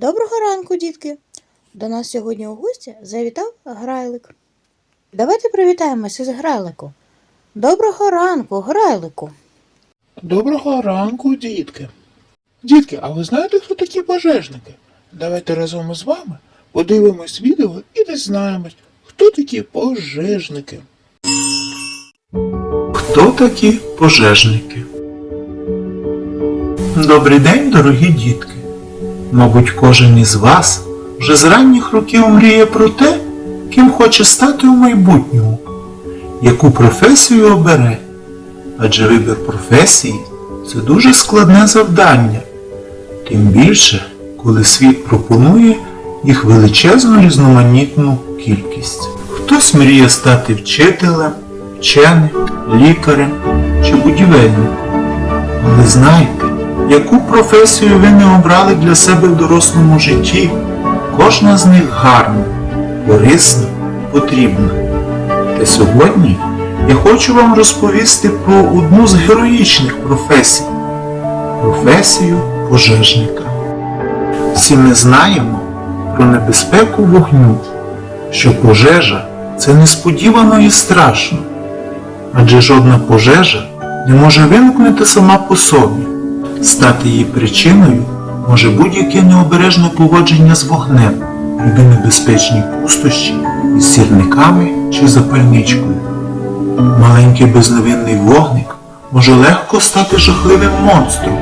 Доброго ранку, дітки! До нас сьогодні у гості завітав грайлик. Давайте привітаємося з грайликом. Доброго ранку, грайлику! Доброго ранку, дітки. Дітки, а ви знаєте, хто такі пожежники? Давайте разом із вами подивимось відео і дізнаємось, хто такі пожежники. Хто такі пожежники? Добрий день, дорогі дітки. Мабуть, кожен із вас вже з ранніх років мріє про те, ким хоче стати у майбутньому, яку професію обере. Адже вибір професії це дуже складне завдання, тим більше, коли світ пропонує їх величезну різноманітну кількість. Хтось мріє стати вчителем, вченим, лікарем чи будівельником. Але знаєте, яку професію ви не обрали для себе в дорослому житті, кожна з них гарна, корисна, потрібна. Та сьогодні я хочу вам розповісти про одну з героїчних професій професію пожежника. Всі ми знаємо про небезпеку вогню, що пожежа це несподівано і страшно, адже жодна пожежа не може виникнути сама по собі. Стати її причиною може будь-яке необережне поводження з вогнем, любі небезпечні пустощі із сірниками чи запальничкою. Маленький безневинний вогник може легко стати жахливим монстром,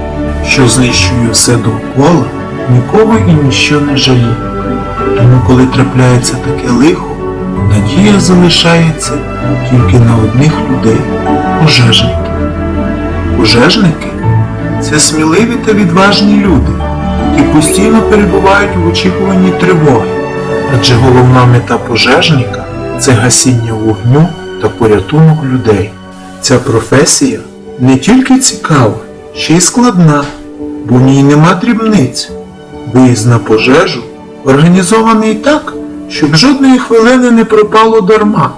що знищує все довкола, нікого і ніщо не жаліє. Тому, коли трапляється таке лихо, надія залишається тільки на одних людей пожежників. Пожежники це сміливі та відважні люди, які постійно перебувають в очікуванні тривоги. Адже головна мета пожежника це гасіння вогню та порятунок людей. Ця професія не тільки цікава, ще й складна, бо в ній нема дрібниць. Виїзд на пожежу організований так, щоб жодної хвилини не пропало дарма.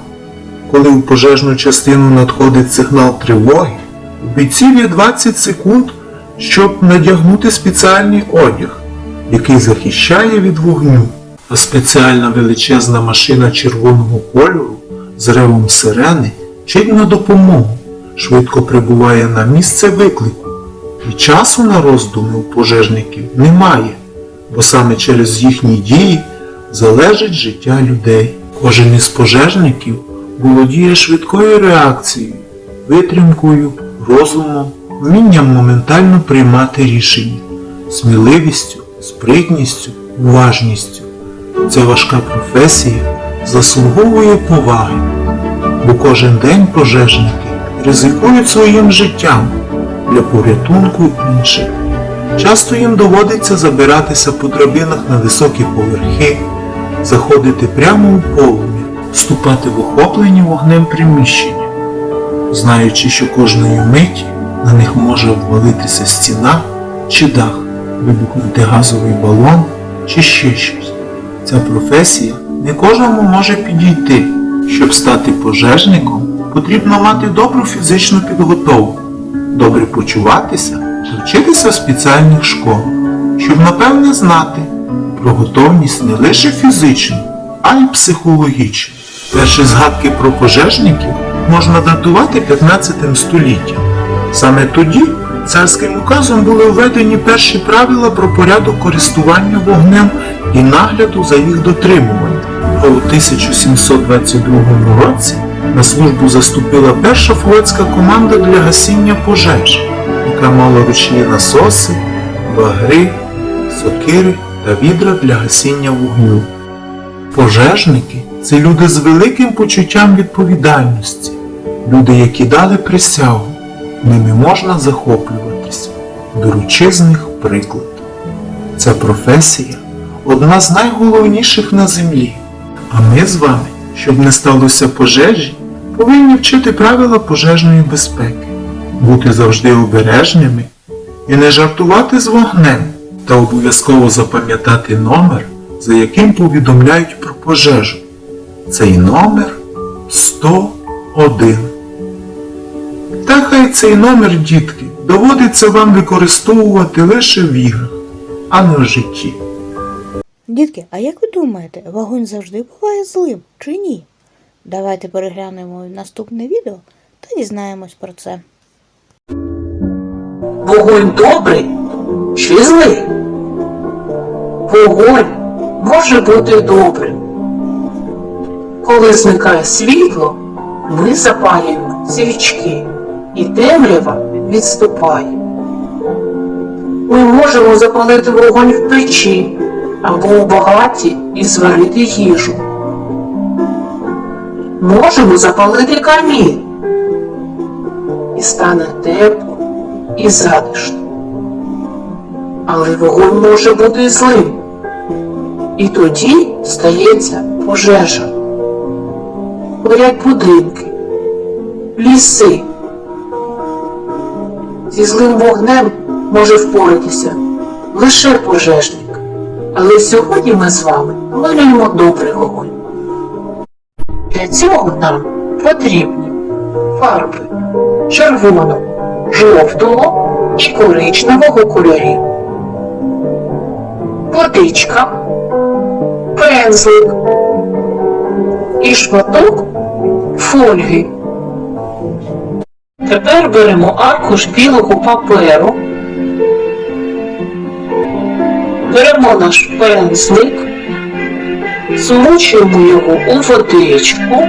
Коли в пожежну частину надходить сигнал тривоги, у бійців є 20 секунд, щоб надягнути спеціальний одяг, який захищає від вогню. А спеціальна величезна машина червоного кольору з ревом сирени чить на допомогу, швидко прибуває на місце виклику. І часу на роздуми у пожежників немає, бо саме через їхні дії залежить життя людей. Кожен із пожежників володіє швидкою реакцією, витримкою, розумом, вмінням моментально приймати рішення, сміливістю, спритністю, уважністю. Ця важка професія заслуговує поваги, бо кожен день пожежники ризикують своїм життям для порятунку інших. Часто їм доводиться забиратися по драбинах на високі поверхи, заходити прямо у полум'я, вступати в охоплені вогнем приміщення, знаючи, що кожної миті на них може обвалитися стіна чи дах, вибухнути газовий балон чи ще щось. Ця професія не кожному може підійти. Щоб стати пожежником, потрібно мати добру фізичну підготовку, добре почуватися та вчитися в спеціальних школах, щоб напевне знати про готовність не лише фізичну, а й психологічну. Перші згадки про пожежників можна датувати 15 століттям. Саме тоді царським указом були введені перші правила про порядок користування вогнем і нагляду за їх дотримуванням. А у 1722 році на службу заступила перша флотська команда для гасіння пожеж, яка мала ручні насоси, багри, сокири та відра для гасіння вогню. Пожежники це люди з великим почуттям відповідальності, люди, які дали присягу, ними можна захоплюватись, беручи з них приклад. Ця професія одна з найголовніших на землі. А ми з вами, щоб не сталося пожежі, повинні вчити правила пожежної безпеки, бути завжди обережними і не жартувати з вогнем, та обов'язково запам'ятати номер, за яким повідомляють про пожежу. Цей номер 101. Та хай цей номер, дітки, доводиться вам використовувати лише в іграх, а не в житті. Дітки, а як ви думаєте, вогонь завжди буває злим чи ні? Давайте переглянемо наступне відео та дізнаємось про це. Вогонь добрий чи злий? Вогонь може бути добрим. Коли зникає світло, ми запалюємо свічки, і темрява відступає. Ми можемо запалити вогонь в печі або у багаті і зварити їжу. Можемо запалити камін і стане тепло і затишно. Але вогонь може бути злим. І тоді стається пожежа. Горять будинки, ліси. Зі злим вогнем може впоратися лише пожежник. Але сьогодні ми з вами малюємо добрий вогонь. Для цього нам потрібні фарби червоного, жовтого і коричневого кольорів. Водичка, пензлик і шматок фольги. Тепер беремо аркуш білого паперу, беремо наш пензлик, змочуємо його у водичку,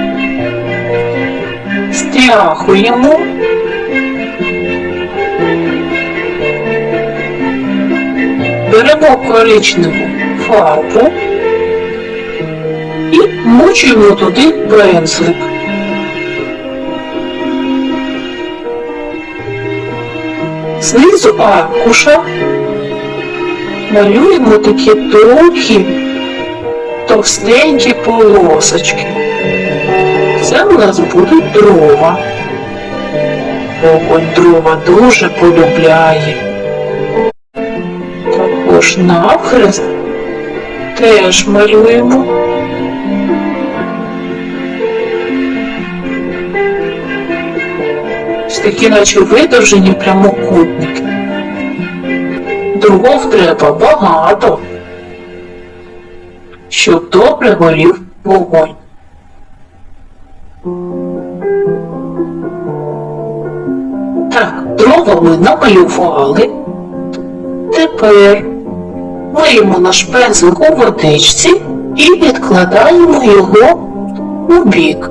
стряхуємо. Беремо коричневу фарбу і мочуємо туди пензлик. Знизу аркуша малюємо такі довгі, товстенькі полосочки. Це у нас будуть дрова. Вогонь дрова дуже полюбляє. Також навхрест теж малюємо. Ось такі наче видовжені прямокутники. Дров треба багато, щоб добре горів вогонь. Так, дрова ми намалювали. Тепер миємо наш пензлик у водичці і відкладаємо його у бік.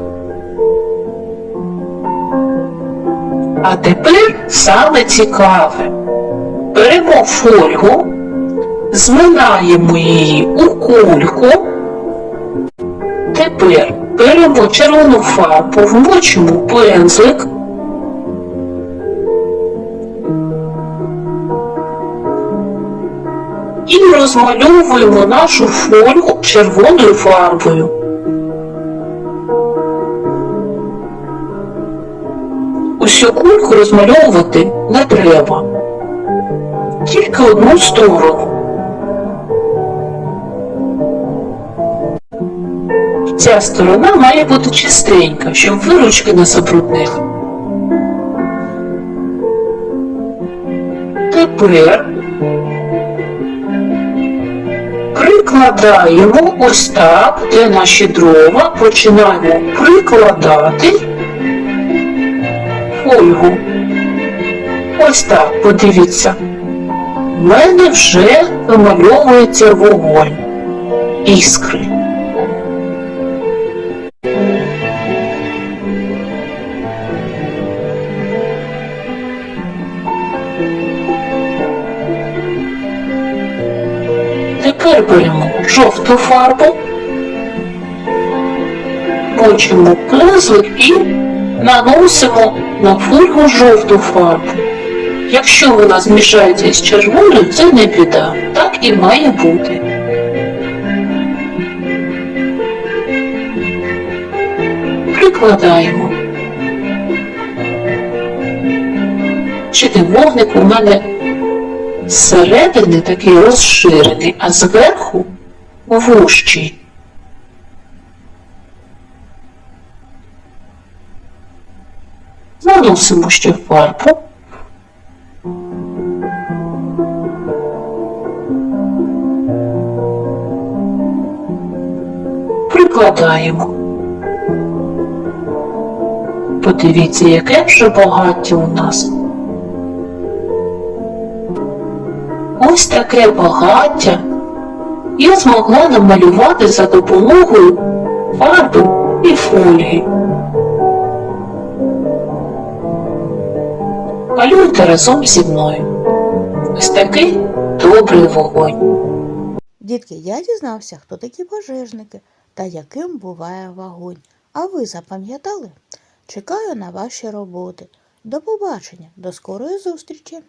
А тепер саме цікаве. Беремо фольгу, зминаємо її у кульку. Тепер беремо червону фарбу, вмочимо пензлик. і розмальовуємо нашу фольгу червоною фарбою. Усю кульку розмальовувати не треба. Тільки одну сторону. Ця сторона має бути чистенька, щоб ви ручки не забруднили. Тепер прикладаємо ось так, де наші дрова, починаємо прикладати фольгу. Ось так, подивіться. В мене вже вимальовується вогонь. Іскри. Тепер беремо жовту фарбу, мочимо пензлик і наносимо на фольгу жовту фарбу. Якщо вона змішається з червоною, це не біда. Так і має бути. Прикладаємо. Чити вогник у мене зсередини такий розширений, а зверху вущий. Наносимо ще фарбу. Пригадаємо. Подивіться, яке вже багаття у нас. Ось таке багаття я змогла намалювати за допомогою фарби і фольги. Малюйте разом зі мною. Ось такий добрий вогонь. Дітки, я дізнався, хто такі пожежники та яким буває вогонь. А ви запам'ятали? Чекаю на ваші роботи. До побачення, до скорої зустрічі!